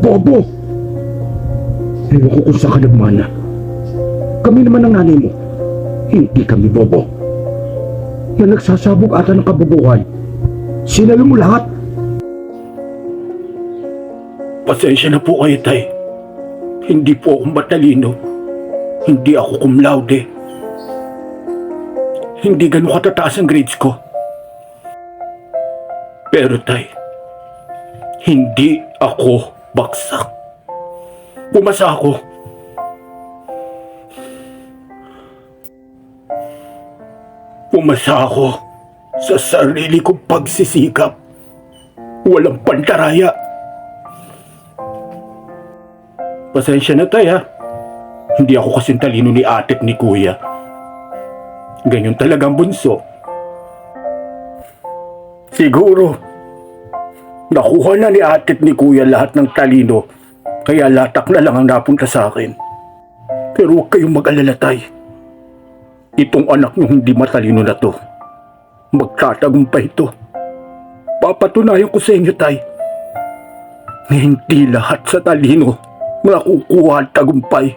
bobo! Ewan ko kung saan ka nagmana. Kami naman ang nanay mo. Hindi kami bobo. Na nagsasabog ata ng kabubuhan. Sinalo mo lahat. Pasensya na po kayo, Tay. Hindi po ako matalino. Hindi ako cum laude. Hindi ganun katataas ang grades ko. Pero, Tay, hindi ako baksak. Pumasa ako. Pumasa ako sa sarili kong pagsisikap. Walang pantaraya. Pasensya na tayo. Hindi ako kasing talino ni ate at ni kuya. Ganyan talagang bunso. Siguro, nakuha na ni ate at ni kuya lahat ng talino, kaya latak na lang ang napunta sa akin. Pero huwag kayong mag-alala tay. Itong anak nyo hindi matalino na to. Magtatagumpay ito. Papatunayan ko sa inyo tay. Na hindi lahat sa talino makukuha ang tagumpay.